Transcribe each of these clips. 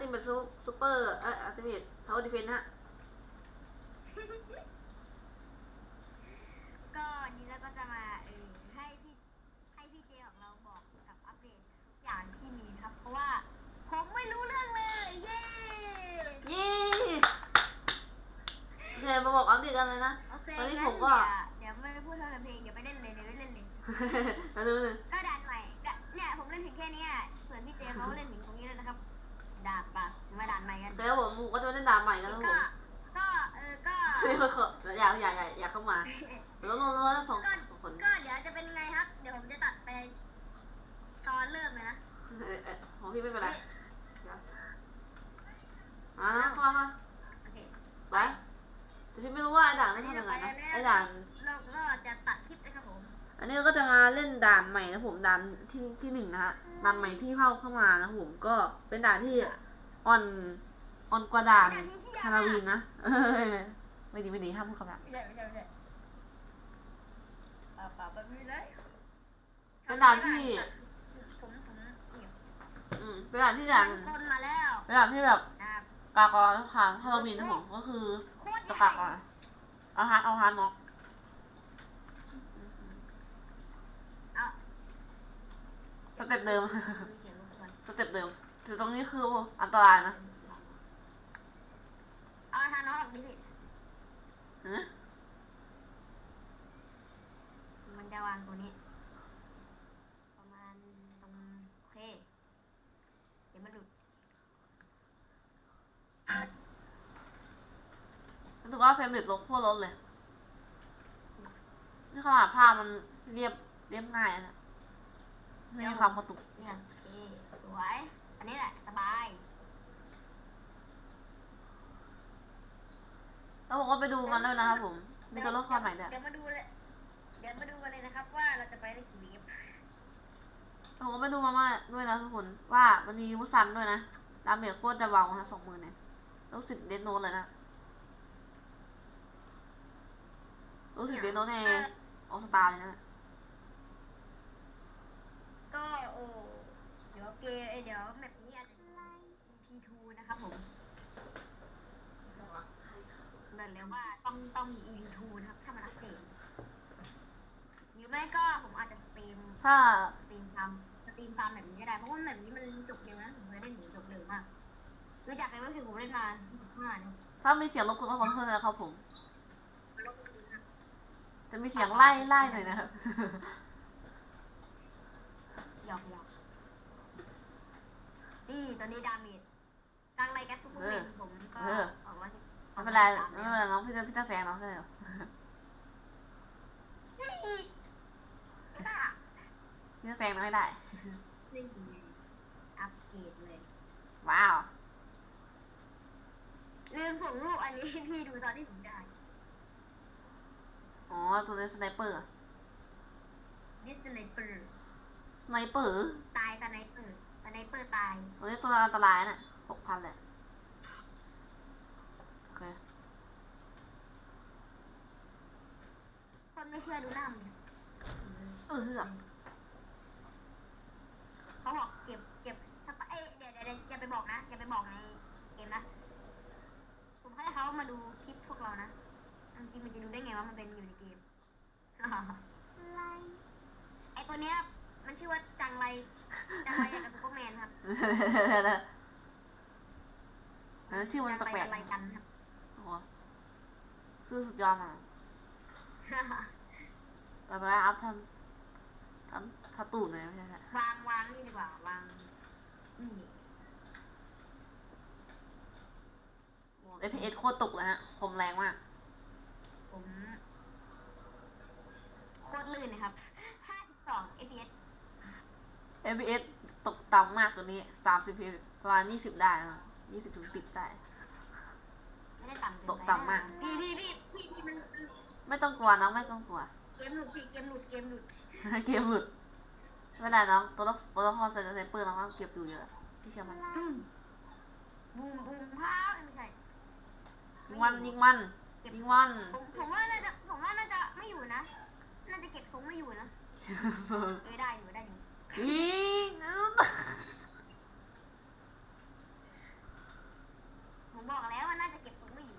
ติเมทซูเปอร์เอ่ออัลติเมททาวเวอร์ดิเฟนฮะ ก็วันนี้เราก็จะมาเออให้พี่ให้พี่เจของเราบอกกับอัปเดตทุกอย่างที่มีนะครับ เพราะว่าผมไม่รู้เรื่องเลย เย้ยี่โอเคมาบอกอัปเดตกันเลยนะ โอเคตอนนี้งั้ผมก็เดี๋ยวเดี๋ยวไม่พูดเท่าเพลงเดี๋ยวไปเล่นเลยเดี๋ยวไปเล่นเลยมาดูเลย ผมผมก็จะมาเล่นด่านใหม่กันแล้วผก็มก็ เออ ก็นี่ก็ขออย่าอย่าอย่าอย่าเข้ามาเดี๋ยวต้องรอสองสองคนก็เดี๋ยวจะเป็นไงครับ เดี๋ยวผมจะตัดไป ตอนเริ่มเลยนะเอ่อเอ่อของพี่ไม่เป็นไรเดี๋ยวอ่าเข้ามาโอเคไปแต่พี่ไม่รู้ว่าไอ้ด่านมันทำยังไงนะไอ้ด่านเราก็จะตัดคลิปนะครับผม อันนี้ก็จะมาเล่นด่านใหม่นะผมด่านที่ที่หนึ่งนะฮะด่านใหม่ที่เข้าเข้ามานะผมก็เป็นด่านที่อ่อน อ่อนกว่าด่านฮาโลวีนนะเอ้ยไม่ดีไม่ดีห้ามพูดคำหยาบไม่ใช่ไม่ใช่ไม่ใช่เปล่าเปล่าแบบนี้เลยเป็นด่านที่ผมผมเนี่ยอืมเป็นด่านที่ด่านคนมาแล้วเป็นด่านที่แบบนะครับกากรทางฮาโลวีนนะผมก็คือโคตรจะใหญ่กากรเอาฮาร์ดเอาฮาร์ดเนาะเอาสเต็ปเดิมมีเสียงรบกวนสเต็ปเดิมแต่ตรงนี้คืออันตรายนะเอา ทางน้องออกดิพี่ฮะมันจะวางตัวนี้ ประมาณตรงโอเคเดี๋ยวมาดูรู้สึกว่าเฟรมเรทลดโคตรลดเลย นี่ขนาดภาพมันเรียบเรียบง่ายนะไม่มีความกระตุก เนี่ยโอเคสวย อันนี้แหละ สบายแล้วผมก็ไปดูมันด้วยนะครับผม มีตัวละครใหม่ด้วยเดี๋ยวมาดูเลยเดี๋ยวมาดูกันเลยนะครับ ว่าเราจะไปได้กี่วิแล้วผมก็ไปดูมามาด้วยนะทุกคน ว่ามันมีมุสันด้วยนะดาเมจโคตรจะเบาฮะสองหมื่นเนี่ยรู้สึกเดนโนตเลยนะรู้สึกเดนโนตในออสตาเลยนะก็โอ้เดี๋ยวเกมเอ้ยเดี๋ยวแมปนี้อาจจะ EP2 นะครับผม บอกเลยว่าต้องต้องมี EP2 นะครับถ้ามันอัปเดตหรือไม่ก็ผมอาจจะสตรีมถ้า สตรีมทำสตรีมฟาร์มแบบนี้ก็ได้เพราะว่าแบบนี้มันจบเร็วนะผมเคยเล่นหนูจบเร็วมากรู้จักกันก็คือผมเล่นมาห้าเนี่ยถ้ามีเสียงรบกวนก็ขอโทษนะครับผม มันลงมือนะจะมีเสียงไล่ไล่หน่อยนะครับ หยอกหยอกนี่ตอนนี้ดาเมจกลางไรแกสซุปเปอร์เมนผมก็ เออออกมาที่ ไม่เป็นไรไม่เป็นไรน้องพี่จะพี่จะแซงน้องใช่ไหมนี่ไม่ได้พี่จะแซงน้องให้ได้ นี่อัปเกรดเลยว้าวลืมส่งรูปอันนี้ให้พี่ดูตอนที่ผมได้อ๋อตัวนี้สไนเปอร์ดิสไนเปอร์สไนเปอร์ตายสไนเปอร์สไนเปอร์ตายตัวนี้ตัวอันตรายน่ะหกพันเลยโอเค คน ไม่เชื่อดูหน้ามันเออเฮือกเขาบอกเก็บเก็บสักปะเอ้ยเดี๋ยวเดี๋ยวเดี๋ยวอย่าไปบอกนะอย่าไปบอกในเกมนะ ผมให้เขามาดูคลิปพวกเรานะจริงๆมันจะดูได้ไงว่ามันเป็นอยู่ในเกมไอตัวเนี้ยมันชื่อว่าจังไรจังไรอย่างกับซุปเปอร์แมนครับอันนั้นชื่อมันจังแปไรลกอะไรกันครับๆโอ้โหชื่อสุดยอดมาก แต่ไปอัพทำทำทาตูดเลยไม่ใช่ใช่ วางวางนี่ดีกว่าวางนี่เอฟพีเอสโคตรตกเลยฮะ คมแรงมาก ผมโคตรลื่นนะครับ 52 fps FPS ตกต่ำมากตัวนี้สามสิบพีประมาณยี่สิบได้นะยี่สิบถึงสิบได้ ไม่ได้ต่ำเกินไปตกต่ำมาก พี่พี่พี่พี่พี่มันมันไม่ต้องกลัวน้องไม่ต้องกลัว เกมหลุดพี่เกมหลุดเกมหลุดเกมหลุดไม่เป็นไรน้องตัวละตัวละครใส่ในเปอร์น้องก็เก็บอยู่เยอะพี่เชื่อมันบูมบูมบูมพาวไม่ใช่ยิงมันยิงมันยิงมันผมผมว่าน่าจะผมว่าน่าจะไม่อยู่นะน่าจะเก็บทรงไม่อยู่นะเออได้อยู่ได้อยู่ยิงบอกแล้วมันน่าจะเก็บตัวไม่อยู่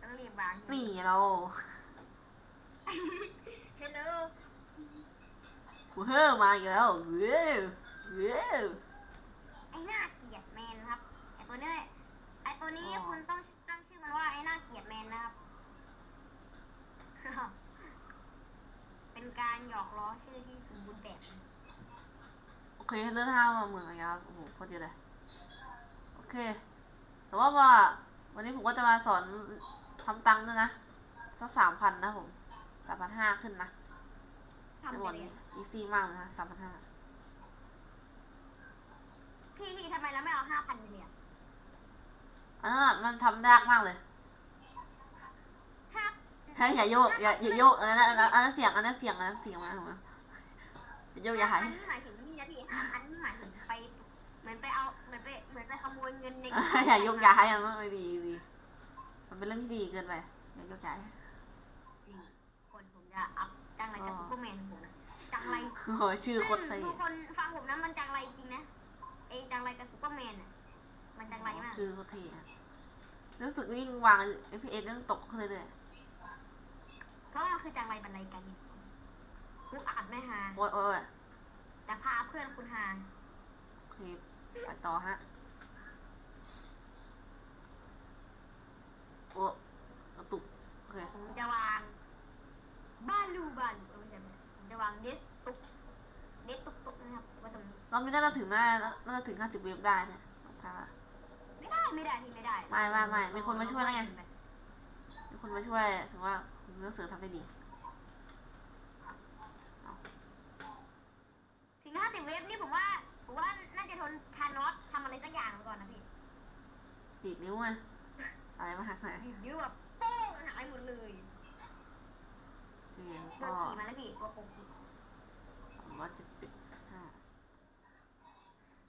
ต้องรีบวางนี่เรา เฮลโล เฮ้อมาอีกแล้วเว้ยเว้ยไอ้หน้าเกลียดแมนครับไอ้ตัวนี้ไอ้ตัวนี้อ๋อคุณต้องตั้งชื่อมันว่าไอ้หน้าเกลียดแมนนะครับ เป็นการหยอกล้อชื่อที่สมบูรณ์แบบโอเคเลื่อนห้ามาเหมือนกันครับโอ้โหโคตรเยอะเลยโอเค แต่ว่าว่าวันนี้ผมก็จะมาสอนทำตังค์ด้วยนะสักสามพันนะผมสามพันห้าขึ้นนะทำในไปวันเลนี้ย อีซี่มากเลยนะสามพันห้าพี่พี่ทำไมเราไม่เอาห้าพันไปเลยอะอันนั้นอะมันทำยากมากเลยห้าเฮ้ยอย่าโยกอย่าอย่าโยกอันนั้นอันนั้นอันนั้นเสียงอันนั้นเสียงอันนั้นเสียงมามาอย่าโยกอย่าหายอันนี้หมายถึงนี่นะพี่ห้าพันนี่หมายถึงไปเหมือนไปเอาเหมือนไปเหมือนไปขโมยเงินในอย่าโยกย้ายอันนั้นไม่ดีดีมันเป็นเรื่องที่ดีเกินไปอย่าโยกย้ายจริงคนผมจะอัพจังไรกับอ๋อซูเปอร์แมนของผมนะจังไร โอ้ยชื่อโคตรเท่ทุกคนฟังผมนะมันจังไรจริงนะไอ้จังไรกับซูเปอร์แมนอะมันจังไรมากชื่อโคตรเท่อะรู้สึกวิ่งวาง FPS เรื่องตกขึ้นเรื่อยเพราะว่าคือจังไรบันไดกันลูกอัดไม่ฮาโอ้ยโอ้ยแต่พาเพื่อนคุณฮาโอเคไปต่อฮะโอ้กระตุกโอเค ผมจะวาง บ้านลูบันเออไม่ใช่ไม่ใช่ผมจะวางเดสตุกเดสตุกตุกนะครับไว่าตรง นี้รอบนี้น่าจะถึงหน้าน่าจะถึง50เวฟได้เนี่ยถ้าไม่ได้ไม่ได้พี่ไม่ได้ไม่ไม่ไม่มีคนมาช่วยแล้วไงมีคนมาช่วยถือว่าเนื้อเสือทำได้ดีถึงห้าสิบเวฟนี่ผมว่าผมว่าน่าจะทนทานอสทำอะไรสักอย่างก่อนนะพี่ดีดนิ้วไงอะไรมาหักไหนหยิบนิ้วแบบโป้งหายหมดเลยเรียนโดก็นขี่มาแล้วพี่ตัวโกงขี่สามร้อยเจ็ดสิบห้า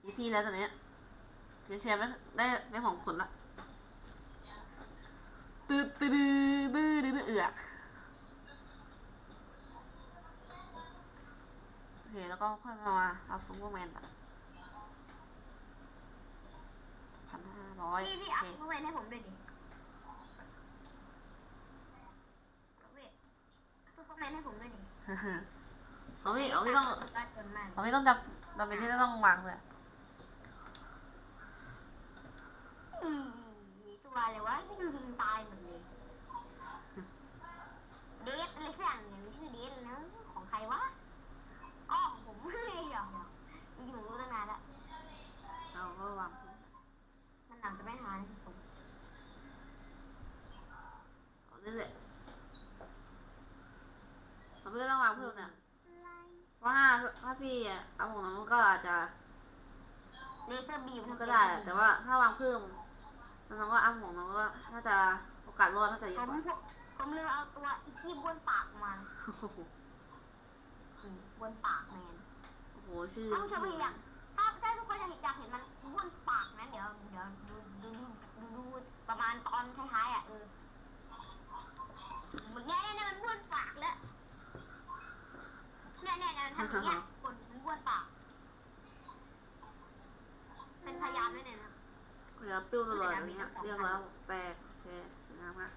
อีซี่แล้วตอนเนี้ยเดี๋ยวเชียร์ไม่ได้ได้ของผลละตืดตืดตืดตืดเอือกโอเคแล้วก็ค่อยมาเอาซูเปอร์แมนต่อพันห้าร้อยพี่พี่โออัพเคเวนให้ผมด้วยดิเวทซูเปอร์แมนให้ผมด้วยดิเขาไม่เขาไม่ต้องก็จนมากเขาไม่ต้องจำจำเป็นที่จะต้องวางเลย อืมตัวอะไรวะยิงยิงตายหมดเลย เดทอะไรสักอย่างเนี่ยมันชื่อเดทนะ ของใครวะอ๋อของผมไม่เหรอจริงๆผมรู้ตั้งนานแล้วเราก็วางมันหนังจะไม่หายนะผมเอาเรื่อยๆเราไม่ต้องวางเพิ่มเนี่ยเพราะถ้าถ้าพี่เอาของน้องก็อาจจะเลเซอร์บีมมันก็ได้อะแต่ว่าถ้าวางเพิ่มแล้ว น้องก็อัพของน้องก็น่าจะโอกาสรอดน่าจะเยผอะมกว่าผมเลยเอาตัวอีกี้บ้วนปากมาโอ้โหอืมบ้วนปากแมนโอ้โหชื่อถ้าผู้ชมอยากถ้าถ้าทุกคนอยากเห็นอยากเห็นมันบ้วนปากนะเดี๋ยวเดี๋ยวดูดูดูดูดูประมาณตอนท้ายๆอะเออมันเนี่ยเนี่ยเนี่ยมันบ้วนปากแล้วเนี่ยเนี่ยเนี่ยทำอย่างเงี้ยคนมันบ้วนปาก เป็นพยานด้วยเนี่ยนะ เดี๋ยวปิ้วตลอดอย่างเงี้ยเรียบร้อยแตกโอเคสวยงามมาก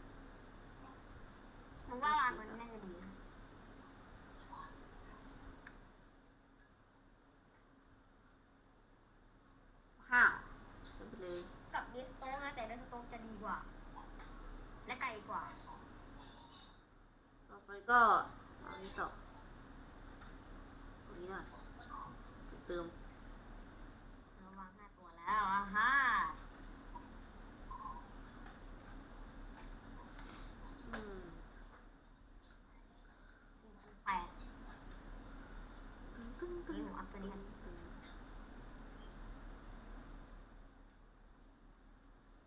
มึงว่าวางมันน่าจะดีนะห้าวเสร็จไปเลยกับดิสโต๊กนะแต่ดิสโต๊กจะดีกว่า และไกลกว่า ต่อไปก็เอาอันนี้ต่อตรงนี้หน่อยเติม เราวางห้าตัวแล้วอะฮะ อืม แปด ตึ้งตึ้งตึ้ง นี่ผมอัพตัวนี้กัน ตึ้ง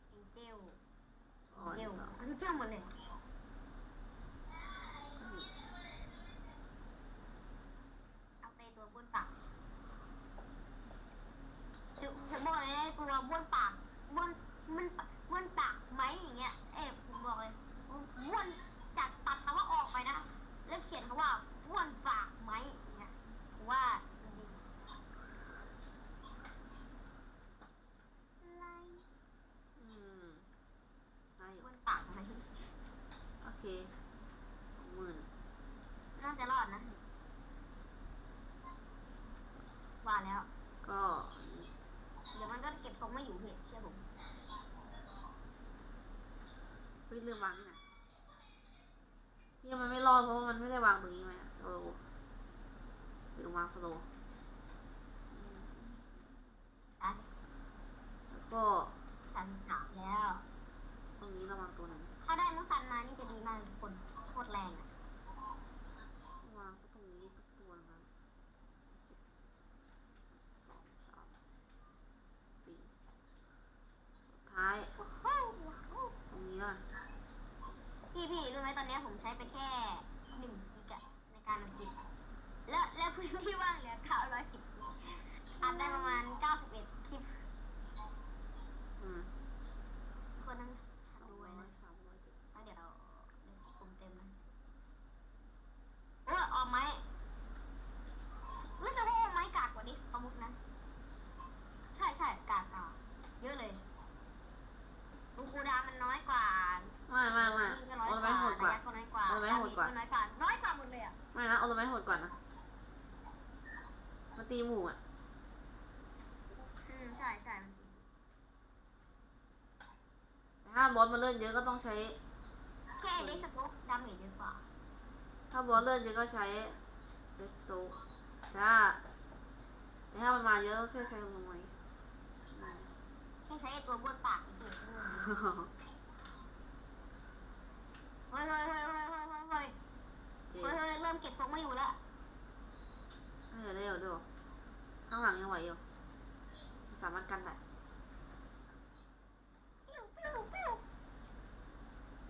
เอ็นเจล อ๋อ เจ นี่ ล ต่อ อันนี้เจลหมดเลย นี่ เอาไปตัวบ้วนปากจะจะบอกเลยนะตัวบ้วนปากบ้วนมันบ้วนปากไหมอย่างเงี้ย เอ๊ะผมบอกเลยบ้วนจากตัดคำว่าออกไปนะ แล้วเขียนคำว่าบ้วนปากไหมอย่างเงี้ยผมว่ามันดี เคสองหมื่น น่าจะรอดนะว่าแล้ว ก็อันนี้ เดี๋ยวมันก็เก็บทรงไม่อยู่พี่เชื่อผม เฮ้ยลืมวางนี่นะที่มันไม่รอดเพราะว่ามันไม่ได้วางตรงนี้ไหมสโล ลืมวางสโล อะ แล้วก็ สันสามแล้ว ตรงนี้ระวังตัวนั้น ถ้าได้นุสันมานี่จะดีมากทุกคนโคตรแรงอะ วางสักตรงนี้สักตัวนะสองสามสี่สุดท้ายตรงนี้ละ พี่พี่รู้ไหมตอนนี้ผมใช้ไปแค่หนึ่งกิกะในการอัดคลิปแล้วแล้วพื้นที่ว่างเหลือเก้าร้อยสิบอัดได้ประมาณเก้าสิบเอ็ดคลิป อืม คนนั้น สอง ดู ร้ ไว้ อย นะ สามร้อยเจ็ดสิบ แล้วเดี๋ยวเราเดี๋ยวผมเต็มนะโอ้ยออกไหมรู้สึกว่าออกไหมกากกว่านี้ประมุกนะ ใช่ใช่กากอะเยอะเลยลูกคูดามันน้อยกว่า ไม่ไม่ไม่ ยิงก็น้อย เอา ก ไว้ ว่า โหดกว่า ระยะก็น้อยกว่า เอาไว้โหดกว่า ดน้อยกว่า น้อยกว่าหมดเลยอะ ไม่นะเอาตัวไม้โหดก่อนนะมาตีหมู่อะ อืมใช่ใช่มัน แต่ถ้า บอสมาเลื่อนเยอะก็ต้องใช้ แค่ได้สโต๊กดาเมจเยอะกว่าถ้าบอสเลื่อนเยอะก็ใช้เดสโตแต่ถ้าแต่ถ้ามันมาเยอะก็แค่ใช้ลงไว้อืมแค่ใช้ไอ้ตัวบนปากอีกเดียเฮ้ยเฮ้ยเฮ้ยเฮ้ยเฮ้ยเฮ้ยเฮ้ยเฮ้ยเฮ้ยเริ่มเก็บทรงไม่อยู่แล้วเออได้อยู่ได้อยู่ข้างหลังยังไหวอยู่สามารถกันได้ ปิ้วปิ้วปิ้ว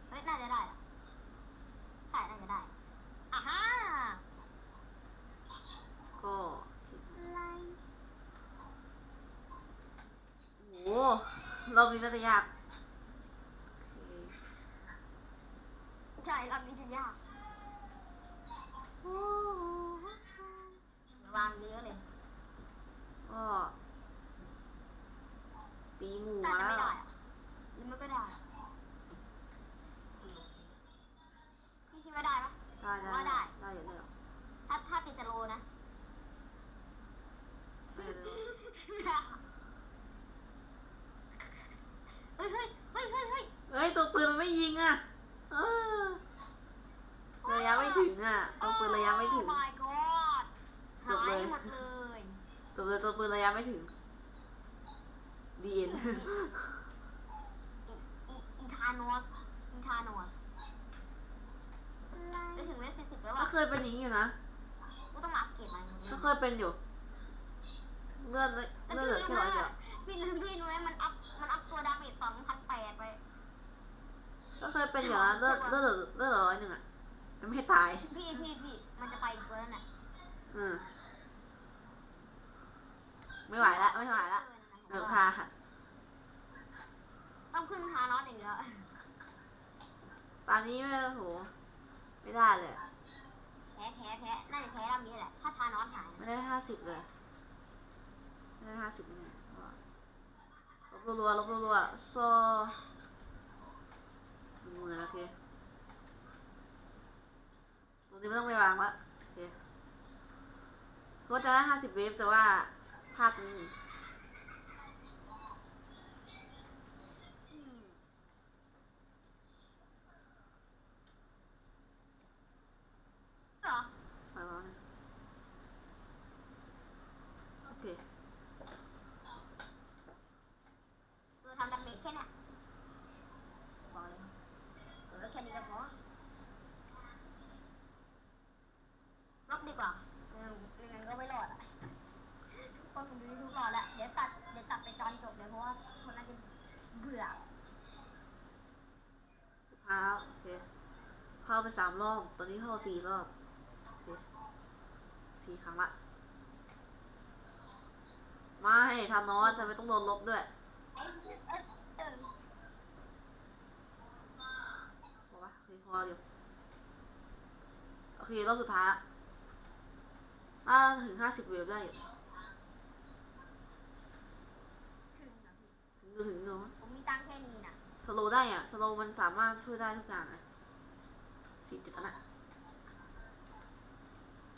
เฮ้ย น่าจะได้อะใช่น่าจะได้อะฮะก็คิดอะไรโอ้โหรอบนี้น่าจะยากโอเคใช่รอบนี้จะยากวางเยอะเลยก็ตีหมูน่ามาจะแล้ว ได้อะหรือไม่ก็ได้อะพี่คิดว่าได้ปะ ได้ได้ ว่าได้ ได้อยู่ได้อยู่ ถ้าถ้าติดสโลว์นะ ได้อยู่ได้อยู่ เฮ้ยเฮ้ยเฮ้ยเฮ้ยเฮ้ย เฮ้ยตัวปืนมันไม่ยิงอะเออระยะไม่ถึง อะตัวปืนระยะไม่ถึงโอ้ my god จบเลยหายหมดเลยตัวเลยตัวปืนระยะไม่ถึงดีเอ็น อีอีทานอสอีทานอสจะถึงเลขสี่สิบแล้วก็อะเคยเป็นอย่างนี้อยู่นะ กูต้องมาอัปเกรดใหม่หมดเลยก็เคยเป็นอยู่เลื่อนเลื่อนเหลือแค่ร้อยเดียวพี่ลืมพี่รู้ไหมมันอัพมันอัพตัวดาเมจสองพันแปดไปก็เคยเป็นอยู่นะเลื่อนเลื่อนเหลือเลื่อนเหลือร้อยหนึ่งอะ แต่ไม่ตาย พี่พี่พี่มันจะไปอีกตัวแล้วน่ะอืมไม่ไหวละไม่ไหวละเดี๋ยวพาต้องพึ่งทานอสอย่างเดียวตอนนี้ไม่โหไม่ได้เลย แพ้แพ้แพ้น่าจะแพ้รอบนี้แหละ ถ้าทานอสหายไม่นะได้ห้าสิบเลย ไม่ได้ห้าสิบแน่ๆลบรัวๆลบรัวๆโซหนึ่งหมื่นโอเคตรง นี่ไม่ต้องไปวางละโอเคก็จะได้ห้าสิบเวฟแต่ว่าภาพนิดหนึ่ง เหรอ ไปวางนะโอเค เราทำดาเมจแค่เนี้ยบอกเลยเออแค่นี้ก็พอลบดีกว่าเออยังไงก็ไม่รอดอะทุกคนผมดูทุกรอดแล้วเดี๋ยวตัดเดี๋ยวตัดไปตอนจบเลยเพราะว่าคนน่าจะเบื่อ พาแล้วโอเค เข้า ไปสามรอบ ตอนนี้เข้าสี่รอบโอเคสี่ครั้งละ ไม่ทานอสทำไมต้องโดนลบด้วยไอ้เออเออบอกว่าโอเคพอเดี๋ยวโอเครอบสุดท้ายละถ้าถึงห้าสิบเวฟได้อยู่ถึงเหรอพี่ถึงถึงเนาะผมมีตังค์แค่นี้นะสโลว์ได้อะ สโลว์มันสามารถช่วยได้ทุกอย่างอะ สี่จุดแล้วนะ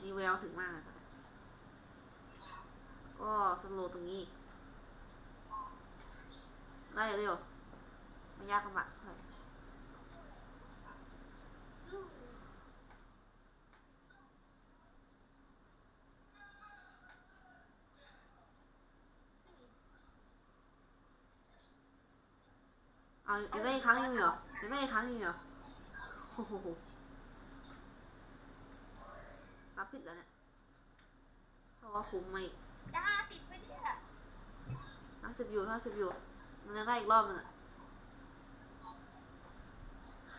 มีแววถึงมากเลยก็สโลตรงนี้ ได้เร็วไม่ยากลำบากเท่าไหร่เอายังได้อีกครั้งหนึงเหรอยังได้อีกครั้งหนึงเหรอโอ้โห รับผิดแล้วเนี่ย เพราะว่าคุ้มมาอีกจะห้าสิบไปเนี่ยห้าสิบอยู่ห้าสิบอยู่ มันยังได้อีกรอบหนึงอะ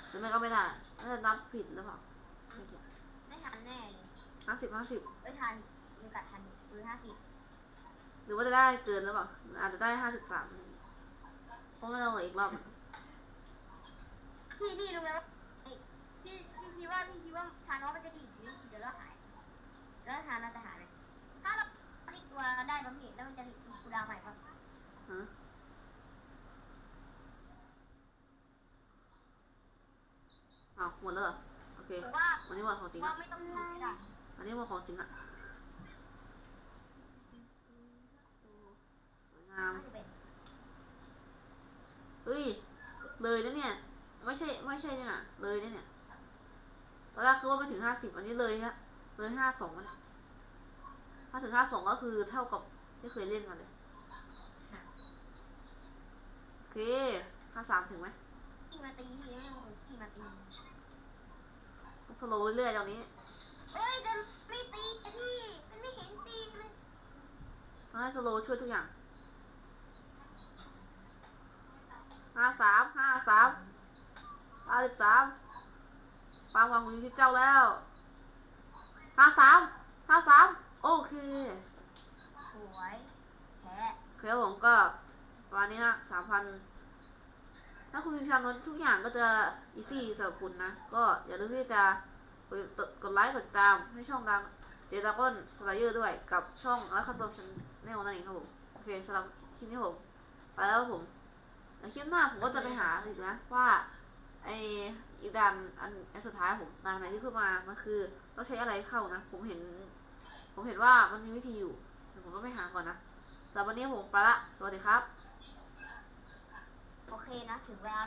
หรือไม่ก็ไม่ได้น่าจะนับผิดหรือเปล่าไม่เกี่ยวไม่ทันแน่เลยห้าสิบห้าสิบไม่ทันมีโอกาสทันหรือห้าสิบหรือว่าจะได้เกินหรือเปล่า อาจจะได้ห้าสิบสามเพราะมันต้องเหลืออีกรอบหนึ่งพี่พี่รู้ไหมว่าเอ้ยพี่พี่คิดว่าพี่คิดว่าทานอสมันจะดีดหรือดีดแล้วหาย แล้วทานเราจะหายไหมถ้าเราผลิตตัวได้บางทีแล้วมันจะผลิตกูดาวใหม่ป่ะ ฮะอ้าวห มดแล้วเหรอโอเคผมว่าวันนี้หมดของจริงว่าละไม่ต้องเลือกก็ได้อันนี้หมดของจริงละสวยงามห้าสิบเอ็ดเฮ้ย เลยนะเนี่ย ไม่ใช่ไม่ใช่เนี่ยนะเลยนะเนี่ยตอนแรกคือว่าไม่ถึงห้าสิบอันนี้เลยฮะเลยห้าสองเนี่ยถ้าถึงห้าสองก็คือเท่ากับที่เคยเล่นมาเลยโอเคห้าสามถึงไหมขี่มาตีพี่ไม่ต้องขี่มาตีก็ สโลว์เรื่อยๆตอนนี้เฮ้ยจะไม่ตีพี่มันไม่เห็นตีเลยต้องให้สโลว์ช่วยทุกอย่างห้าสามห้าสามห้าสิบสามความหวังของอยู่ที่เจ้าแล้วห้าสามห้าสามโอเคสวยแพ้ โอเคครับผมก็ประมาณนี้นะสามพัน ถ้าคุณมีทางนั้นทุกอย่างก็จะอีซี่สำหรับคุณนะ ก็อย่าลืมที่จะกดกดไลค์กดติดตามให้ช่องดังเจดาก้อนสไลเดอร์ด้วยกับช่องและคัตโตชันแนลนั่นเองครับผม โอเคสำหรับคลิปนี้ผม ไปแล้วผมในคลิปหน้าผมก็จะไปหาอีกนะ ว่าไออีด่านอันอันสุดท้ายผมด่านไหนที่เพิ่มมามันคือต้องใช้อะไรเข้านะ ผมเห็น ผมเห็นว่ามันมีวิธีอยู่แต่ผมก็ไปหาก่อนนะสำหรับวันนี้ผมไปละ สวัสดีครับ โอเคนะ ถึงเวลา